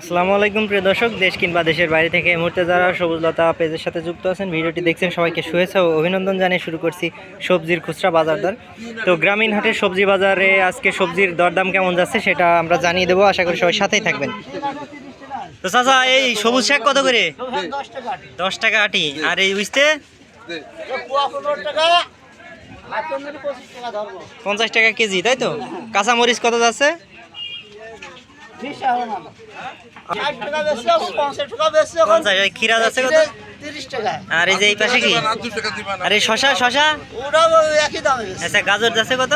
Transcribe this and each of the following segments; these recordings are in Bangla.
আসসালামু আলাইকুম, প্রিয় দর্শক। দেশ কিংবা দেশের বাইরে থেকে এই মুহূর্তে যারা সবুজলতা পেজের সাথে যুক্ত আছেন, ভিডিওটি দেখছেন, সবাইকে শুভেচ্ছা ও অভিনন্দন জানিয়ে শুরু করছি সবজির খুচরা বাজার দর। তো গ্রামীণ হাটের সবজি বাজারে আজকে সবজির দরদাম কেমন যাচ্ছে সেটা আমরা জানিয়ে দেবো। আশা করি সবাই সাথেই থাকবেন। তো চাচা, এই সবুজ শাক কত করে? দশ টাকা আটি। আর এই বুঝতে পঞ্চাশ টাকা কেজি, তাই তো? কাঁচামরিচ কত যাচ্ছে? পঞ্চাশ যাচ্ছে কত আর এই যে এই পাশে কি? আর এই শশা শশা? আচ্ছা গাজর যাচ্ছে কত?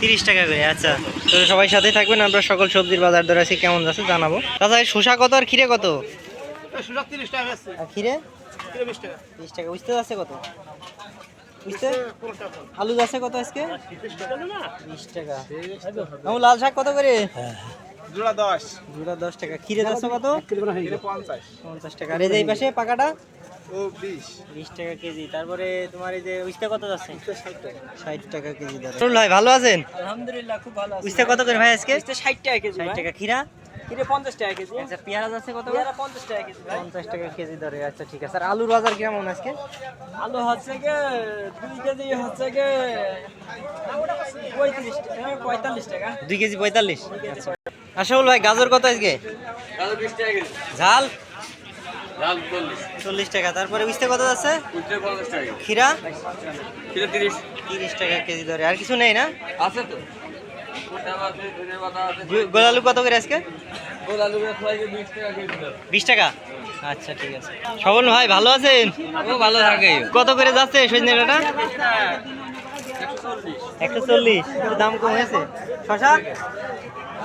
তিরিশ টাকা করে আচ্ছা। তো সবাই সাথে থাকবেন আমরা সকল সবজির বাজার দর আছি কেমন যাচ্ছে জানাব। দাদা শসা কত আর ক্ষীরে কত? বিশ। টাকা। বুঝতে যাচ্ছে কত? বুঝতে আলু যাচ্ছে কত আজকে? বিশ টাকা আমু লাল শাক কত করে? জোড়া দশ। দুটা দশ টাকা। ক্ষীরে যাচ্ছে কত? পঞ্চাশ। পঞ্চাশ টাকা। আর এই যে এই পাশে পাকাটা? ও বিশ। বিশ টাকা কেজি। তারপরে তোমার এই যে উইস্তা কত যাচ্ছে? ষাট টাকা। কেজি দর ভাই ভালো আছেন? আলহামদুলিল্লাহ খুব ভালো আছে। উইস্তা কত করে ভাই আজকে? ষাট টাকা কেজি ষাট টাকা। ক্ষীরা? কিরে পঞ্চাশ টাকা কেজি। আচ্ছা পেঁয়াজ আছে কত পেয়ারা পঞ্চাশ টাকা কেজি। ভাই। পঞ্চাশ টাকা কেজি দরে আচ্ছা ঠিক আছে। আর আলুর বাজার কেমন আজকে? আলু হচ্ছে কেজি গে পঁয়ত্রিশ টাকা পঁয়তাল্লিশ টাকা। দুই কেজি আচ্ছা। ভাই গাজর কত আজকে? ঝাল? চল্লিশ। টাকা। তারপরে কত আছে ক্ষীরা? তিরিশ। টাকা কেজি দরে আর কিছু নেই না? আছে তো। গোলালু কত করে আজকে? বিশ টাকা আচ্ছা ঠিক আছে। শবন ভাই ভালো আছেন? ভালো থাকে। কত করে যাচ্ছে সজনে ডাটা? একশো চল্লিশ। দাম কম হয়েছে শশা?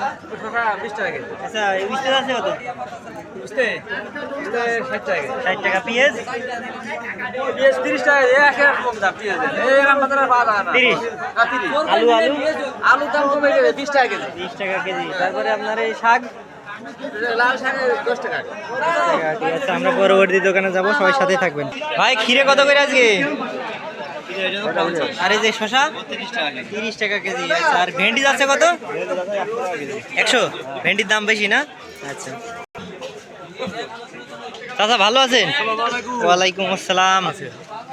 আচ্ছা আছে কত? ষাট টাকা। ষাট টাকা পেঁয়াজ? তিরিশ টাকা কেজি এক এক কম দাম পেঁয়াজ এরকম বাজারে পাওয়া না। তিরিশ? আলু আলু? দাম কমে গেছে বিশ টাকা কেজি। বিশ টাকা কেজি। তারপরে আপনার এই শাক? আমরা পরবর্তী দোকানে যাব সবাই সাথে থাকবেন। ভাই ক্ষীরে কত করে আজকে? আর এই যে শশা? তিরিশ টাকা কেজি। আচ্ছা আর ভেন্ডি যাচ্ছে কত? একশো। ভেন্ডির দাম বেশি না? আচ্ছা। দাদা ভালো আছেন? ওয়ালাইকুম আসসালাম।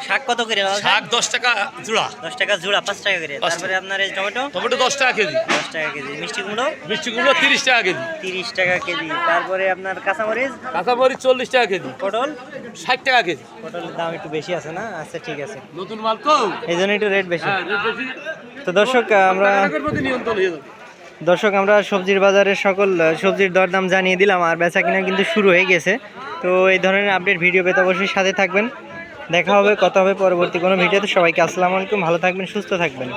শাক কত করে শাক দশ টাকা জোড়া। দশ টাকা জোড়া পাঁচ টাকা করে। তারপরে আপনার এই টমেটো? টমেটো দশ টাকা কেজি। দশ টাকা কেজি। মিষ্টি কুমড়ো? মিষ্টি কুমড়ো তিরিশ টাকা কেজি। তিরিশ টাকা কেজি। তারপরে আপনার কাঁচামরিচ? কাঁচামরিচ চল্লিশ টাকা কেজি। পটল? ষাট টাকা কেজি। পটলের দাম একটু বেশি আছে না? আচ্ছা ঠিক আছে। নতুন মাল তো। এই জন্য একটু রেট বেশি। হ্যাঁ বেশি। তো দর্শক আমরা দর্শক আমরা সবজির বাজারের সকল সবজির দরদাম জানিয়ে দিলাম আর বেচা কিনা কিন্তু শুরু হয়ে গেছে। তো এই ধরনের আপডেট ভিডিও পেতে অবশ্যই সাথে থাকবেন। দেখা হবে কথা হবে পরবর্তী কোনো ভিডিওতে। সবাইকে আসসালামু আলাইকুম ভালো থাকবেন সুস্থ থাকবেন।